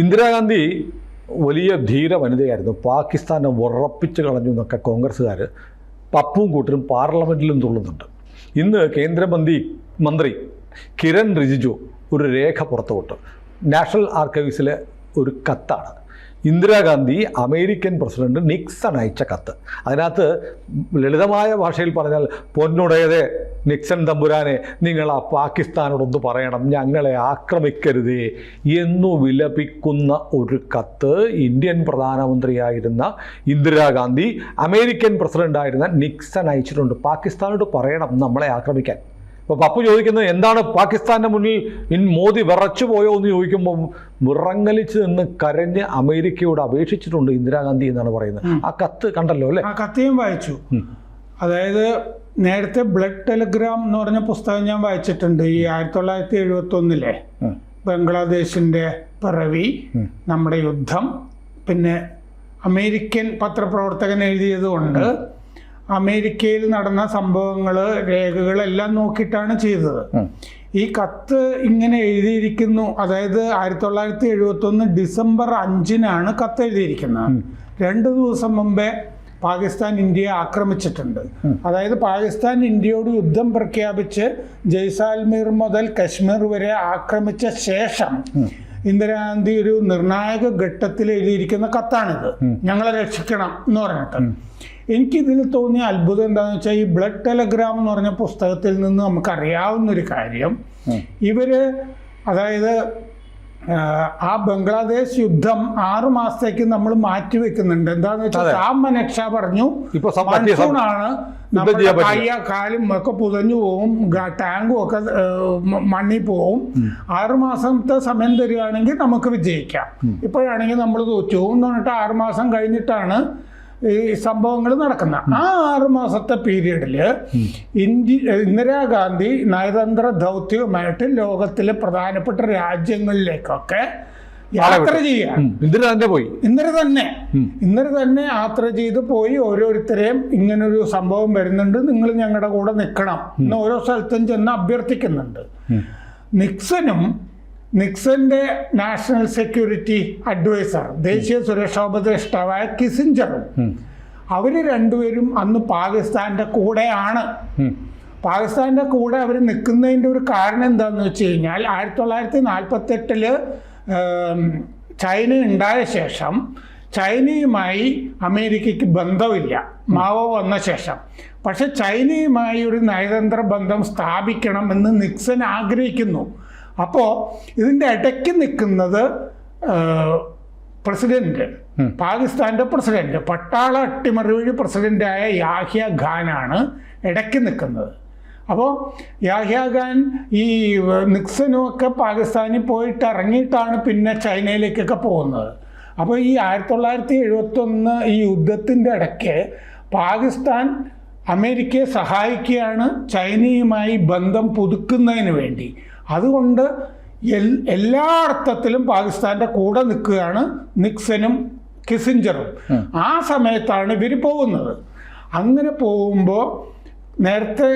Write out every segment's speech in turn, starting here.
ഇന്ദിരാഗാന്ധി വലിയ ധീര വനിതയായിരുന്നു പാകിസ്ഥാനെ ഉറപ്പിച്ച് കളഞ്ഞു എന്നൊക്കെ കോൺഗ്രസ്സുകാർ പപ്പും കൂട്ടരും പാർലമെന്റിലും തുള്ളുന്നുണ്ട്. ഇന്ന് കേന്ദ്രമന്ത്രി മന്ത്രി കിരൺ റിജിജു ഒരു രേഖ പുറത്തുവിട്ടു. നാഷണൽ ആർക്കൈവ്സിലെ ഒരു കത്താണ്. ഇന്ദിരാഗാന്ധി അമേരിക്കൻ പ്രസിഡന്റ് നിക്സൺ അയച്ച കത്ത്. അതിനകത്ത് ലളിതമായ ഭാഷയിൽ പറഞ്ഞാൽ പൊന്നുടയതേ നിക്സൺ തമ്പുരാനെ നിങ്ങൾ ആ പാകിസ്ഥാനോടൊന്ന് പറയണം ഞങ്ങളെ ആക്രമിക്കരുതേ എന്നു വിലപിക്കുന്ന ഒരു കത്ത് ഇന്ത്യൻ പ്രധാനമന്ത്രിയായിരുന്ന ഇന്ദിരാഗാന്ധി അമേരിക്കൻ പ്രസിഡന്റായിരുന്ന നിക്സൺ അയച്ചിട്ടുണ്ട്. പാകിസ്ഥാനോട് പറയണം നമ്മളെ ആക്രമിക്കാൻ. അപ്പോൾ പപ്പു ചോദിക്കുന്നത് എന്താണ് പാകിസ്ഥാന്റെ മുന്നിൽ ഇൻ മോദി വിറച്ചു പോയോ? എന്ന് ചോദിക്കുമ്പോൾ വിറങ്ങലിച്ച് നിന്ന് കരഞ്ഞ് അമേരിക്കയോട് അപേക്ഷിച്ചിട്ടുണ്ട് ഇന്ദിരാഗാന്ധി എന്നാണ് പറയുന്നത്. ആ കത്ത് കണ്ടല്ലോ അല്ലേ? ആ കത്തിയും വായിച്ചു. അതായത് നേരത്തെ ബ്ലഡ് ടെലിഗ്രാം എന്ന് പറഞ്ഞ പുസ്തകം ഞാൻ വായിച്ചിട്ടുണ്ട് ഈ ആയിരത്തി തൊള്ളായിരത്തി എഴുപത്തി ഒന്നിലെ ബംഗ്ലാദേശിന്റെ ബംഗ്ലാദേശിന്റെ പിറവി നമ്മുടെ യുദ്ധം പിന്നെ അമേരിക്കൻ പത്രപ്രവർത്തകൻ എഴുതിയത് കൊണ്ട് അമേരിക്കയിൽ നടന്ന സംഭവങ്ങൾ രേഖകളെല്ലാം നോക്കിയിട്ടാണ് ചെയ്തത്. ഈ കത്ത് ഇങ്ങനെ എഴുതിയിരിക്കുന്നു. അതായത് ആയിരത്തി തൊള്ളായിരത്തി എഴുപത്തി ഒന്ന് ഡിസംബർ അഞ്ചിനാണ് കത്ത് എഴുതിയിരിക്കുന്നത്. രണ്ട് ദിവസം മുമ്പേ പാകിസ്ഥാൻ ഇന്ത്യയെ ആക്രമിച്ചിട്ടുണ്ട്. അതായത് പാകിസ്ഥാൻ ഇന്ത്യയോട് യുദ്ധം പ്രഖ്യാപിച്ച് ജയ്സാൽമീർ മുതൽ കശ്മീർ വരെ ആക്രമിച്ച ശേഷം ഇന്ദിരാഗാന്ധി ഒരു നിർണായക ഘട്ടത്തിൽ എഴുതിയിരിക്കുന്ന കത്താണിത്. ഞങ്ങളെ രക്ഷിക്കണം എന്ന് പറഞ്ഞിട്ട്. എനിക്കിതിൽ തോന്നിയ അത്ഭുതം എന്താണെന്ന് വെച്ചാൽ ഈ ബ്ലഡ് ടെലഗ്രാം എന്ന് പറഞ്ഞ പുസ്തകത്തിൽ നിന്ന് നമുക്കറിയാവുന്ന ഒരു കാര്യം ഇവർ അതായത് ആ, ബംഗ്ലാദേശ് യുദ്ധം ആറു മാസത്തേക്ക് നമ്മൾ മാറ്റി വെക്കുന്നുണ്ട്. എന്താന്ന് വെച്ചാൽ സാം മനക്ഷ പറഞ്ഞു. ആണ് മൺസൂണാണ്. നമ്മുടെ. കയ്യ കാലും ഒക്കെ പുതഞ്ഞു പോവും ടാങ്കും ഒക്കെ മണ്ണി മണ്ണിൽ പോവും. ആറു മാസത്തെ സമയം തരികയാണെങ്കിൽ നമുക്ക് വിജയിക്കാം. ഇപ്പോഴാണെങ്കിൽ നമ്മൾ തോറ്റു. എന്ന് പറഞ്ഞിട്ട് ആറു മാസം കഴിഞ്ഞിട്ടാണ് ഈ സംഭവങ്ങൾ നടക്കുന്ന ആ ആറ് മാസത്തെ പീരീഡിൽ ഇന്ത്യ ഇന്ദിരാഗാന്ധി നയതന്ത്ര ദൗത്യവുമായിട്ട് ലോകത്തിലെ പ്രധാനപ്പെട്ട രാജ്യങ്ങളിലേക്കൊക്കെ യാത്ര ചെയ്യാൻ. ഉം. ഇന്ദിര തന്നെ പോയി. ഇന്നലെ തന്നെ. ഇന്നലെ തന്നെ യാത്ര ചെയ്ത് പോയി ഓരോരുത്തരെയും ഇങ്ങനൊരു സംഭവം വരുന്നുണ്ട്. നിങ്ങൾ ഞങ്ങളുടെ കൂടെ നിൽക്കണം എന്ന് ഓരോ സ്ഥലത്തും ചെന്ന് അഭ്യർത്ഥിക്കുന്നുണ്ട്. നിക്സനും നിക്സന്റെ നാഷണൽ സെക്യൂരിറ്റി അഡ്വൈസർ ദേശീയ സുരക്ഷാ ഉപദേഷ്ടാവായ കിസിഞ്ചറും. അവർ രണ്ടുപേരും അന്ന് പാകിസ്ഥാന്റെ കൂടെയാണ്. പാകിസ്ഥാന്റെ കൂടെ അവർ നിൽക്കുന്നതിന്റെ ഒരു കാരണം എന്താണെന്ന് വെച്ച് കഴിഞ്ഞാൽ ആയിരത്തി തൊള്ളായിരത്തി നാൽപ്പത്തെട്ടിൽ ചൈന ഉണ്ടായ ശേഷം ചൈനയുമായി അമേരിക്കയ്ക്ക് ബന്ധമില്ല. മാവോ വന്ന ശേഷം. പക്ഷെ ചൈനയുമായി ഒരു നയതന്ത്ര ബന്ധം സ്ഥാപിക്കണം എന്ന് നിക്സൺ ആഗ്രഹിക്കുന്നു. അപ്പോൾ ഇതിന്റെ ഇടയ്ക്ക് നിൽക്കുന്നത് പ്രസിഡന്റ് പാകിസ്ഥാന്റെ പ്രസിഡന്റ് പട്ടാള അട്ടിമറി വഴി പ്രസിഡന്റായ യാഹ്യ ഖാനാണ് ഇടയ്ക്ക് നിൽക്കുന്നത്. അപ്പോൾ യാഹ്യ ഖാൻ ഈ നിക്സനും ഒക്കെ പാകിസ്ഥാനിൽ പോയിട്ട് ഇറങ്ങിയിട്ടാണ് പിന്നെ ചൈനയിലേക്കൊക്കെ പോകുന്നത്. അപ്പോൾ ഈ ആയിരത്തി തൊള്ളായിരത്തി എഴുപത്തി ഒന്ന് ഈ യുദ്ധത്തിന്റെ ഇടയ്ക്ക് പാകിസ്ഥാൻ അമേരിക്കയെ സഹായിക്കുകയാണ് ചൈനയുമായി ബന്ധം പുതുക്കുന്നതിന് വേണ്ടി. അതുകൊണ്ട് എല്ലാ അർത്ഥത്തിലും പാകിസ്ഥാന്റെ കൂടെ നിൽക്കുകയാണ് നിക്സനും കിസിഞ്ചറും ആ സമയത്താണ് ഇവർ പോകുന്നത്. അങ്ങനെ പോകുമ്പോൾ നേരത്തെ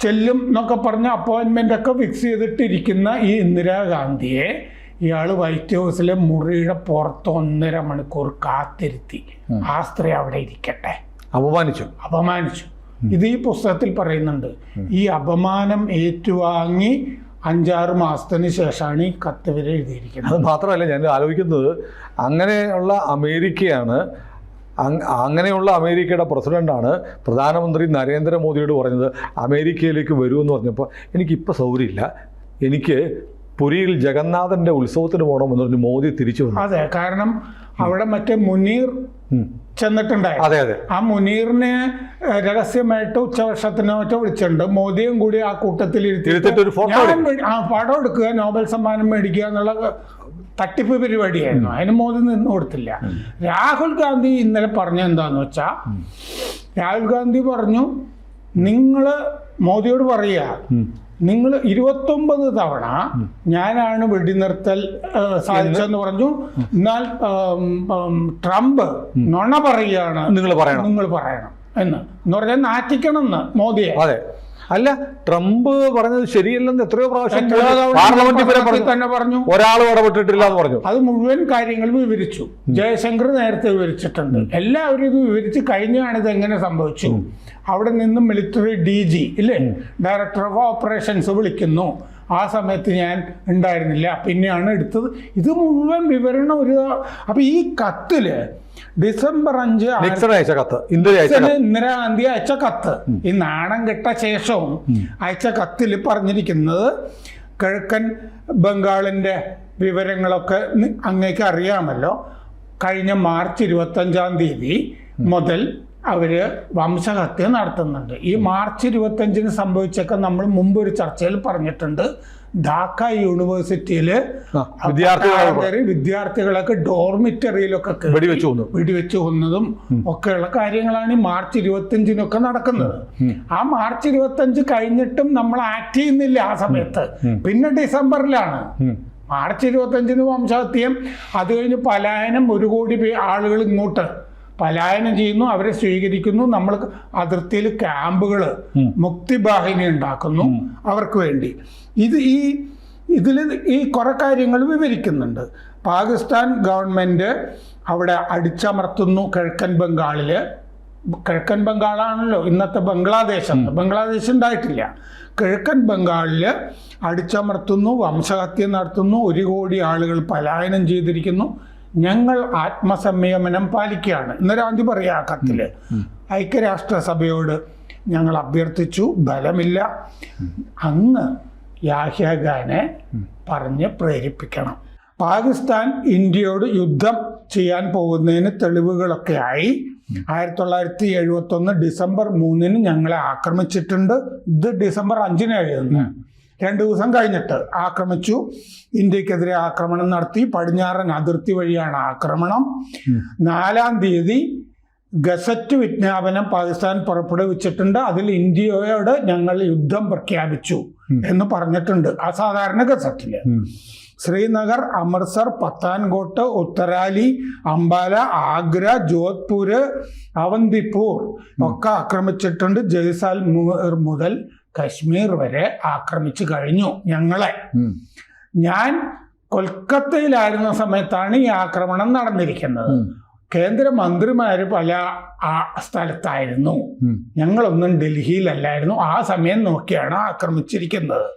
ചെല്ലും എന്നൊക്കെ പറഞ്ഞ അപ്പോയിൻമെന്റ് ഒക്കെ ഫിക്സ് ചെയ്തിട്ടിരിക്കുന്ന ഈ ഇന്ദിരാഗാന്ധിയെ ഇയാൾ വൈറ്റ് ഹൗസിലെ മുറിയുടെ പുറത്ത് ഒന്നര മണിക്കൂർ കാത്തിരുത്തി. ആ സ്ത്രീ അവിടെ ഇരിക്കട്ടെ. അപമാനിച്ചു. അപമാനിച്ചു. ഇത് ഈ പുസ്തകത്തിൽ പറയുന്നുണ്ട്. ഈ അപമാനം ഏറ്റുവാങ്ങി അഞ്ചാറ് മാസത്തിന് ശേഷമാണ് ഈ കത്ത് വരെ എഴുതിയിരിക്കുന്നത്. അത് മാത്രമല്ല ഞാൻ ആലോചിക്കുന്നത് അങ്ങനെയുള്ള അമേരിക്കയാണ് അങ്ങനെയുള്ള അമേരിക്കയുടെ പ്രസിഡന്റാണ് പ്രധാനമന്ത്രി നരേന്ദ്രമോദിയോട് പറഞ്ഞത് അമേരിക്കയിലേക്ക് വരുമെന്ന് പറഞ്ഞപ്പോൾ എനിക്കിപ്പോൾ സൗകര്യമില്ല. എനിക്ക് പുരിയിൽ ജഗന്നാഥന്റെ ഉത്സവത്തിന് പോകണമെന്ന് പറഞ്ഞ് മോദി തിരിച്ചു വന്നു. അതെ കാരണം അവിടെ മറ്റേ മുനീർ ചെന്നിട്ടുണ്ടായി. അതെ അതെ. ആ മുനീറിനെ രഹസ്യമായിട്ട് ഉച്ചവർഷത്തിനോ മറ്റോ വിളിച്ചിട്ടുണ്ട്. മോദിയും കൂടി ആ കൂട്ടത്തിൽ ഇരുത്തിയിട്ട് ആ പടം എടുക്കുക നോബൽ സമ്മാനം മേടിക്കുക എന്നുള്ള തട്ടിപ്പ് പരിപാടിയായിരുന്നു. അതിന് മോദി നിന്ന് കൊടുത്തില്ല. രാഹുൽ ഗാന്ധി ഇന്നലെ പറഞ്ഞ എന്താന്ന് വെച്ചാ രാഹുൽ ഗാന്ധി പറഞ്ഞു നിങ്ങൾ മോദിയോട് പറയുക നിങ്ങൾ ഇരുപത്തൊമ്പത് തവണ ഞാനാണ് വെടിനിർത്തൽ സാധിച്ചെന്ന് സാധിച്ചതെന്ന് പറഞ്ഞു. എന്നാൽ ട്രംപ് നുണ പറയുകയാണ്. നിങ്ങൾ പറയണം. നിങ്ങൾ പറയണം എന്ന്. എന്ന് പറഞ്ഞാൽ നാറ്റിക്കണം എന്ന് മോദിയെ. അതെ. അല്ല ട്രംപ് പറഞ്ഞത് ശരിയല്ലെന്ന് എത്രയോ പ്രാവശ്യം പാർലമെന്റിൽ വരെ പറഞ്ഞു. തന്നെ പറഞ്ഞു. ഒരാളും ഇടപെട്ടിട്ടില്ല എന്ന് പറഞ്ഞു. അത് മുഴുവൻ കാര്യങ്ങളും വിവരിച്ചു. ജയശങ്കർ നേരത്തെ വിവരിച്ചിട്ടുണ്ട്. എല്ലാവരും ഇത് വിവരിച്ച് കഴിഞ്ഞാണ് ഇത് എങ്ങനെ സംഭവിച്ചു അവിടെ നിന്നും മിലിറ്ററി ഡി ജി ഇല്ലേ? ഡയറക്ടർ ഓഫ് ഓപ്പറേഷൻസ് വിളിക്കുന്നു. ആ സമയത്ത് ഞാൻ ഉണ്ടായിരുന്നില്ല. പിന്നെയാണ് എടുത്തത്. ഇത് മുഴുവൻ വിവരണം ഒരു അപ്പൊ ഈ കത്തിൽ ഡിസംബർ അഞ്ച് അയച്ച കത്ത് ഇന്ദിരാഗാന്ധി അയച്ച കത്ത്. ഈ നാണം കെട്ട ശേഷവും അയച്ച കത്തിൽ പറഞ്ഞിരിക്കുന്നത് കിഴക്കൻ ബംഗാളിന്റെ വിവരങ്ങളൊക്കെ അങ്ങേക്ക് അറിയാമല്ലോ. കഴിഞ്ഞ മാർച്ച് ഇരുപത്തഞ്ചാം തീയതി മുതൽ അവർ വംശഹത്യ നടത്തുന്നുണ്ട്. ഈ മാർച്ച് ഇരുപത്തഞ്ചിന് സംഭവിച്ചൊക്കെ നമ്മൾ മുമ്പ് ഒരു ചർച്ചയിൽ പറഞ്ഞിട്ടുണ്ട്. ധാക്ക യൂണിവേഴ്സിറ്റിയിൽ വിദ്യാർത്ഥികളെ വിദ്യാർത്ഥികളൊക്കെ ഡോർമിറ്ററിയിലൊക്കെ വെടിവെച്ചു വെടിവെച്ചു കൊന്നു വെടിവെച്ച് കൊന്നതും ഒക്കെയുള്ള കാര്യങ്ങളാണ് ഈ മാർച്ച് ഇരുപത്തിയഞ്ചിനൊക്കെ നടക്കുന്നത്. ആ മാർച്ച് ഇരുപത്തിയഞ്ച് കഴിഞ്ഞിട്ടും നമ്മൾ ആക്ട് ചെയ്യുന്നില്ല ആ സമയത്ത്. പിന്നെ ഡിസംബറിലാണ്. മാർച്ച് ഇരുപത്തഞ്ചിന് വംശഹത്യം അത് കഴിഞ്ഞ് പലായനം ഒരു കോടി ആളുകൾ ഇങ്ങോട്ട് പലായനം ചെയ്യുന്നു അവരെ സ്വീകരിക്കുന്നു. നമ്മൾ അതിർത്തിയിൽ ക്യാമ്പുകൾ മുക്തിബാഹിനി ഉണ്ടാക്കുന്നു അവർക്ക് വേണ്ടി. ഇത് ഈ ഇതിൽ ഈ കുറെ കാര്യങ്ങൾ വിവരിക്കുന്നുണ്ട്. പാകിസ്ഥാൻ ഗവൺമെന്റ് അവിടെ അടിച്ചമർത്തുന്നു കിഴക്കൻ ബംഗാളിൽ കിഴക്കൻ ബംഗാളാണല്ലോ ഇന്നത്തെ ബംഗ്ലാദേശ് ബംഗ്ലാദേശ് ഉണ്ടായിട്ടില്ല. കിഴക്കൻ ബംഗാളിൽ അടിച്ചമർത്തുന്നു വംശഹത്യ നടത്തുന്നു ഒരു കോടി ആളുകൾ പലായനം ചെയ്തിരിക്കുന്നു. ഞങ്ങൾ ആത്മസംയമനം പാലിക്കുകയാണ്. ഇന്ദിരാഗാന്ധി പറയാ ആ കത്തിൽ. ഐക്യരാഷ്ട്രസഭയോട് ഞങ്ങൾ അഭ്യർത്ഥിച്ചു ബലമില്ല. അങ്ങ് യാഹ്യ ഖാനെ പറഞ്ഞ് പ്രേരിപ്പിക്കണം. പാകിസ്ഥാൻ ഇന്ത്യയോട് യുദ്ധം ചെയ്യാൻ പോകുന്നതിന് തെളിവുകളൊക്കെ ആയി. ആയിരത്തി തൊള്ളായിരത്തി എഴുപത്തി ഒന്ന് ഡിസംബർ മൂന്നിന് ഞങ്ങളെ ആക്രമിച്ചിട്ടുണ്ട്. ഇത് ഡിസംബർ അഞ്ചിന് എഴുതുന്നത്. രണ്ട് ദിവസം കഴിഞ്ഞിട്ട് ആക്രമിച്ചു. ഇന്ത്യക്കെതിരെ ആക്രമണം നടത്തി. പടിഞ്ഞാറൻ അതിർത്തി വഴിയാണ് ആക്രമണം. നാലാം തീയതി ഗസറ്റ് വിജ്ഞാപനം പാകിസ്ഥാൻ പുറപ്പെടുവിച്ചിട്ടുണ്ട്. അതിൽ ഇന്ത്യയോട് ഞങ്ങൾ യുദ്ധം പ്രഖ്യാപിച്ചു എന്ന് പറഞ്ഞിട്ടുണ്ട്. അസാധാരണ ഗസറ്റിൽ. ശ്രീനഗർ അമൃത്സർ പത്താൻകോട്ട് ഉത്തരാലി അംബാല ആഗ്ര ജോധ്പൂര് അവന്തിപ്പൂർ ഒക്കെ ആക്രമിച്ചിട്ടുണ്ട് ജയ്സാൽ മുതൽ കശ്മീർ വരെ ആക്രമിച്ചു കഴിഞ്ഞു ഞങ്ങളെ. ഞാൻ കൊൽക്കത്തയിലായിരുന്ന സമയത്താണ് ഈ ആക്രമണം നടന്നിരിക്കുന്നത്. കേന്ദ്ര കേന്ദ്രമന്ത്രിമാര് പല ആ സ്ഥലത്തായിരുന്നു. ഞങ്ങളൊന്നും ഡൽഹിയിലല്ലായിരുന്നു. ആ സമയം നോക്കിയാണ് ആക്രമിച്ചിരിക്കുന്നത്.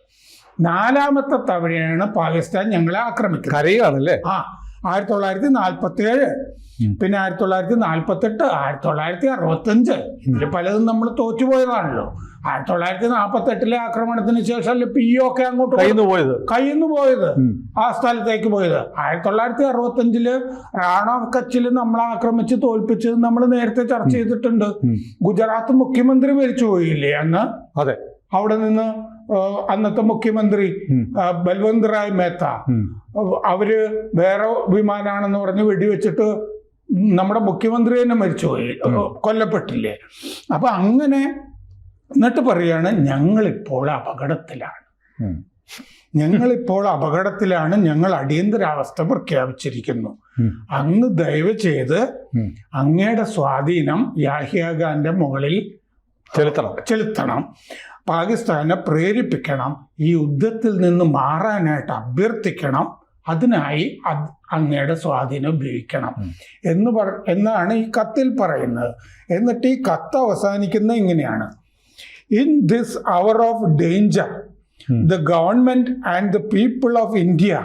നാലാമത്തെ തവണയാണ് പാകിസ്ഥാൻ ഞങ്ങളെ ആക്രമിക്കുന്നത്. കരയുകയാണല്ലേ? ആ ആയിരത്തി തൊള്ളായിരത്തി നാൽപ്പത്തി ഏഴ്. പിന്നെ ആയിരത്തി തൊള്ളായിരത്തി നാൽപ്പത്തെട്ട് ആയിരത്തി തൊള്ളായിരത്തി അറുപത്തഞ്ച് ഇതിൽ പലതും നമ്മൾ തോറ്റുപോയതാണല്ലോ. ആയിരത്തി തൊള്ളായിരത്തി നാൽപ്പത്തെട്ടിലെ ആക്രമണത്തിന് ശേഷം പി ഒക്കെ അങ്ങോട്ട് കയ്യിൽ നിന്ന് പോയത്. കയ്യിൽ നിന്ന് പോയത് ആ സ്ഥലത്തേക്ക് പോയത്. ആയിരത്തി തൊള്ളായിരത്തി അറുപത്തഞ്ചിൽ റാണ ഓഫ് കച്ചിൽ നമ്മൾ ആക്രമിച്ച് തോൽപ്പിച്ചത് നമ്മൾ നേരത്തെ ചർച്ച ചെയ്തിട്ടുണ്ട്. ഗുജറാത്ത് മുഖ്യമന്ത്രി മരിച്ചു പോയില്ലേ അന്ന്? അതെ. അവിടെ നിന്ന് അന്നത്തെ മുഖ്യമന്ത്രി ബൽവന്ത് റായ് മേത്ത. അവർ വേറെ വിമാനാണെന്ന് പറഞ്ഞ് വെടിവെച്ചിട്ട് നമ്മുടെ മുഖ്യമന്ത്രി തന്നെ മരിച്ചുപോയി. കൊല്ലപ്പെട്ടില്ലേ. അപ്പൊ അങ്ങനെ എന്നിട്ട് പറയാണ് ഞങ്ങളിപ്പോൾ അപകടത്തിലാണ്. ഞങ്ങളിപ്പോൾ അപകടത്തിലാണ് ഞങ്ങൾ അടിയന്തരാവസ്ഥ പ്രഖ്യാപിച്ചിരിക്കുന്നു. അങ്ങ് ദയവ് ചെയ്ത് അങ്ങയുടെ സ്വാധീനം യാഹിയാഖാന്റെ മുകളിൽ ചെലുത്തണം. ചെലുത്തണം. പാകിസ്ഥാനെ പ്രേരിപ്പിക്കണം. ഈ യുദ്ധത്തിൽ നിന്ന് മാറാനായിട്ട് അഭ്യർത്ഥിക്കണം. അതിനായി അങ്ങയുടെ സ്വാധീനം ഉപയോഗിക്കണം. എന്ന് പറ എന്നാണ് ഈ കത്തിൽ പറയുന്നത്. എന്നിട്ട് ഈ കത്ത് അവസാനിക്കുന്നത് എങ്ങനെയാണ് in this hour of danger the government and the people of India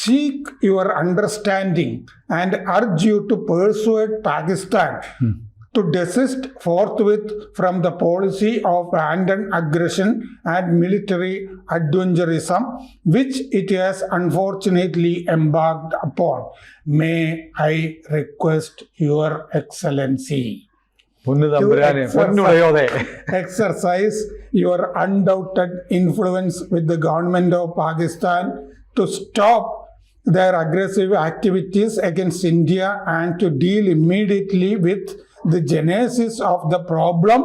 seek your understanding and urge you to persuade Pakistan to desist forthwith from the policy of random aggression and military adventurism which it has unfortunately embarked upon. May I request Your Excellency. To exercise your undoubted influence with the government of Pakistan to stop their aggressive activities against India and to deal immediately with the genesis of the problem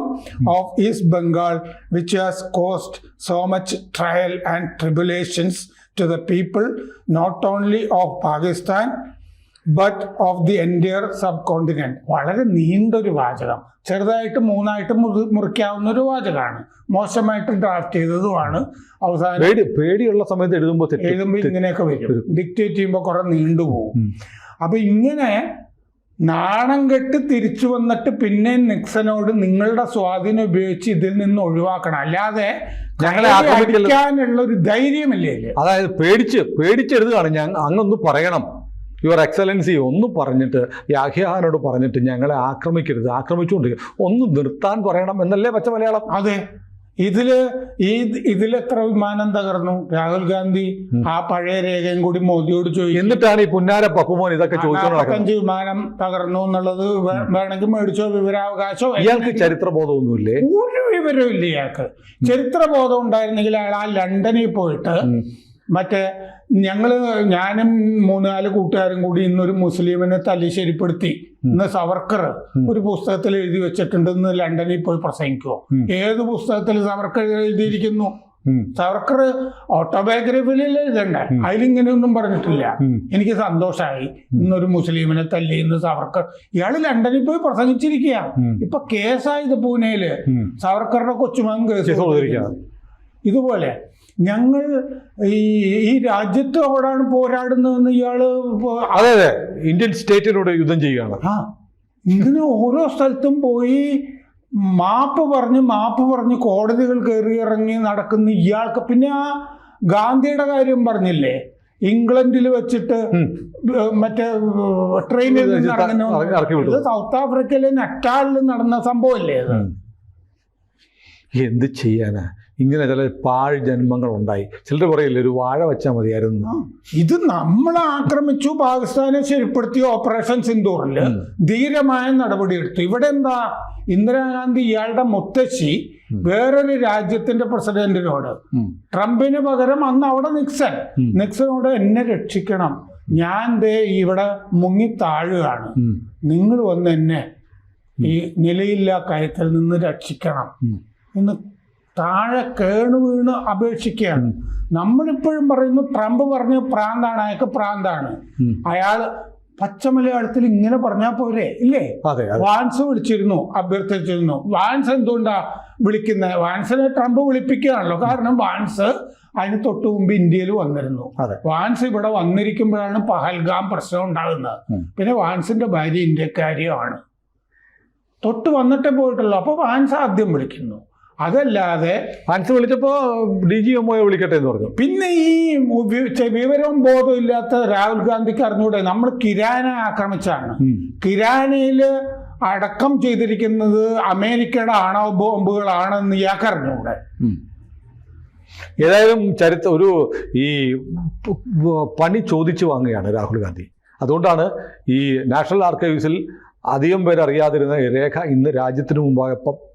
of East Bengal, which has caused so much trial and tribulations to the people not only of Pakistan but of the entire subcontinent വളരെ നീണ്ടൊരു വാചകം. ചെറുതായിട്ട് മൂന്നായിട്ട് മുറി മുറിക്കാവുന്ന ഒരു വാചകമാണ്. മോശമായിട്ട് draft ചെയ്തതുമാണ്. അവസാനം പേടി പേടിയുള്ള സമയത്ത് എഴുതുമ്പോൾ എഴുതുമ്പോൾ ഇങ്ങനെയൊക്കെ വരും. ഡിക്റ്റേറ്റ് ചെയ്യുമ്പോൾ കുറെ നീണ്ടുപോകും. അപ്പൊ ഇങ്ങനെ നാണം കെട്ട് തിരിച്ചു വന്നിട്ട് പിന്നെ നിക്സനോട് നിങ്ങളുടെ സ്വാധീനം ഉപയോഗിച്ച് ഇതിൽ നിന്ന് ഒഴിവാക്കണം. അല്ലാതെ ഞങ്ങളെ ആക്രമിക്കാനുള്ള. അടിക്കാനുള്ള ഒരു ധൈര്യമില്ലേ അതായത് പേടിച്ച് പേടിച്ചെഴുതുകയാണ് ഞാൻ അങ്ങൊന്ന് പറയണം. യുവർ എക്സലൻസി ഒന്ന് പറഞ്ഞിട്ട് യാഹ്യാഹാനോട് പറഞ്ഞിട്ട് ഞങ്ങളെ ആക്രമിക്കരുത് ആക്രമിച്ചുകൊണ്ടിരിക്കും ഒന്ന് നിർത്താൻ പറയണം എന്നല്ലേ പച്ച മലയാളം? അതെ. ഇതിൽ ഈ ഇതിലെത്ര വിമാനം തകർന്നു? രാഹുൽ ഗാന്ധി ആ പഴയ രേഖയും കൂടി മോദിയോട് ചോദിച്ചു. എന്നിട്ടാണ് ഈ പുന്നാര പപ്പുമോൻ ഇതൊക്കെ ചോദിച്ചു വിമാനം തകർന്നു എന്നുള്ളത് വേണമെങ്കിൽ മേടിച്ചോ വിവരാവകാശോ ഇയാൾക്ക് ചരിത്രബോധമൊന്നുമില്ലേ? ഒരു വിവരവും ഇല്ല ഇയാൾക്ക് ചരിത്രബോധം ഉണ്ടായിരുന്നെങ്കിൽ അയാൾ ആ ലണ്ടനിൽ പോയിട്ട്. മറ്റേ ഞങ്ങൾ ഞാനും മൂന്നാൽ കൂട്ടുകാരും കൂടി ഇന്നൊരു മുസ്ലിമിനെ തല്ലിശ്ശേരിപ്പെടുത്തി ഇന്ന് സവർക്കർ ഒരു പുസ്തകത്തിൽ എഴുതി വെച്ചിട്ടുണ്ട് ഇന്ന് ലണ്ടനിൽ പോയി പ്രസംഗിക്കുമോ ഏത് പുസ്തകത്തിൽ സവർക്കർ എഴുതിയിരിക്കുന്നു. സവർക്കർ ഓട്ടോബയോഗ്രഫിയിൽ എഴുതണ്ടേ? അതിലിങ്ങനെയൊന്നും പറഞ്ഞിട്ടില്ല. എനിക്ക് സന്തോഷമായി ഇന്നൊരു മുസ്ലിമിനെ തല്ലി ഇന്ന് സവർക്കർ ഇയാൾ ലണ്ടനിൽ പോയി പ്രസംഗിച്ചിരിക്കുക. ഇപ്പൊ കേസായത് പൂനെയിൽ. സവർക്കറുടെ കൊച്ചുമകൻ കേസ്. ഇതുപോലെ ഞങ്ങൾ ഈ ഈ രാജ്യത്തോടാണ് പോരാടുന്നതെന്ന് ഇയാൾ അതെ അതെ. ഇന്ത്യൻ സ്റ്റേറ്റിനോട് യുദ്ധം ചെയ്യുകയാണ്. ആ ഇങ്ങനെ ഓരോ സ്ഥലത്തും പോയി മാപ്പ് പറഞ്ഞ് മാപ്പ് പറഞ്ഞ് കോടതികൾ കയറി ഇറങ്ങി നടക്കുന്ന ഇയാൾക്ക് പിന്നെ ആ ഗാന്ധിയുടെ കാര്യം പറഞ്ഞില്ലേ? ഇംഗ്ലണ്ടിൽ വെച്ചിട്ട്. മറ്റേ ട്രെയിനിൽ. ഇത് സൗത്ത് ആഫ്രിക്കയിലെ നറ്റാളിൽ നടന്ന സംഭവമല്ലേ അത് എന്ത് ചെയ്യാനാ? ഇങ്ങനെ ചില പാഴ് ജന്മങ്ങൾ ഉണ്ടായി. ചിലർ പറയില്ലേ ഒരു വാഴ വെച്ചാൽ മതിയായിരുന്നു. ഇത് നമ്മൾ ആക്രമിച്ചു പാകിസ്ഥാനെ ശരിപ്പെടുത്തിയ ഓപ്പറേഷൻ സിന്ദൂറിൽ ധീരമായ നടപടിയെടുത്തു ഇവിടെ എന്താ? ഇന്ദിരാഗാന്ധി ഇയാളുടെ മുത്തശ്ശി വേറൊരു രാജ്യത്തിന്റെ പ്രസിഡന്റിനോട്. ട്രംപിന് പകരം അന്ന് അവിടെ നിക്സൺ. നിക്സനോട് നിക്സണോട് എന്നെ രക്ഷിക്കണം. ഞാൻ ദേ ഇവിടെ മുങ്ങി താഴുകയാണ് നിങ്ങൾ വന്ന് എന്നെ ഈ നിലയില്ലാ കയത്തിൽ നിന്ന് രക്ഷിക്കണം. എന്ന് താഴെ കേണു വീണ് അപേക്ഷിക്കുകയാണ്. നമ്മളിപ്പോഴും പറയുന്നു ട്രംപ് പറഞ്ഞ പ്രാന്താണ് അയാൾക്ക് പ്രാന്താണ്. അയാൾ പച്ച മലയാളത്തിൽ ഇങ്ങനെ പറഞ്ഞാൽ പോരെ ഇല്ലേ? വാൻസ് വിളിച്ചിരുന്നു അഭ്യർത്ഥിച്ചിരുന്നു. വാൻസ് എന്തുകൊണ്ടാ വിളിക്കുന്നത് വാൻസിനെ ട്രംപ് വിളിപ്പിക്കുകയാണല്ലോ. കാരണം വാൻസ് അതിന് തൊട്ട് മുമ്പ് ഇന്ത്യയിൽ വന്നിരുന്നു. വാൻസ് ഇവിടെ വന്നിരിക്കുമ്പോഴാണ് പഹൽഗാം പ്രശ്നം ഉണ്ടാകുന്നത്. പിന്നെ വാൻസിന്റെ ഭാര്യ ഇന്ത്യക്കാരിയാണ് തൊട്ട് വന്നിട്ടേ പോയിട്ടുള്ളൂ. അപ്പൊ വാൻസ് ആദ്യം വിളിക്കുന്നു. അതല്ലാതെ ഫാൻസ് വിളിച്ചപ്പോ ഡി ജി എം വിളിക്കട്ടെ എന്ന് പറഞ്ഞു. പിന്നെ ഈ വിവരവും ബോധവും ഇല്ലാത്ത രാഹുൽ ഗാന്ധിക്ക് അറിഞ്ഞൂടെ നമ്മൾ കിരാന ആക്രമിച്ചാണ്. കിരാനയിൽ കിരാനയിൽ അടക്കം ചെയ്തിരിക്കുന്നത് അമേരിക്കയുടെ ആണവ ബോംബുകളാണെന്ന് ഇയാൾക്ക് അറിഞ്ഞൂടെ ഏതായാലും ചരിത്ര ഒരു ഈ പണി ചോദിച്ചു വാങ്ങുകയാണ് രാഹുൽ ഗാന്ധി. അതുകൊണ്ടാണ് ഈ നാഷണൽ ആർക്കൈവ്സിൽ അധികം പേരറിയാതിരുന്ന രേഖ ഇന്ന് രാജ്യത്തിന് പ്രസിദ്ധീകരി-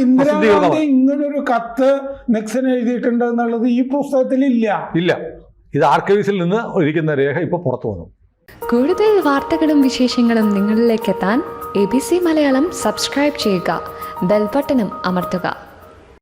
ഇന്ദിരാഗാന്ധി ഇങ്ങനൊരു കത്ത് നിക്സൺ എഴുതിയിട്ടുണ്ട് എന്നുള്ളത് ഈ പുസ്തകത്തിൽ ഇല്ല. ഇല്ല. ഇത് ആർക്കൈവ്സിൽ നിന്ന് ഒഴിക്കുന്ന രേഖ ഇപ്പോൾ പുറത്തു വന്നു. കൂടുതൽ വാർത്തകളും വിശേഷങ്ങളും നിങ്ങളിലേക്ക് എത്താൻ A B C Malayalam subscribe ചെയ്യുക. ബെൽബട്ടനും അമർത്തുക.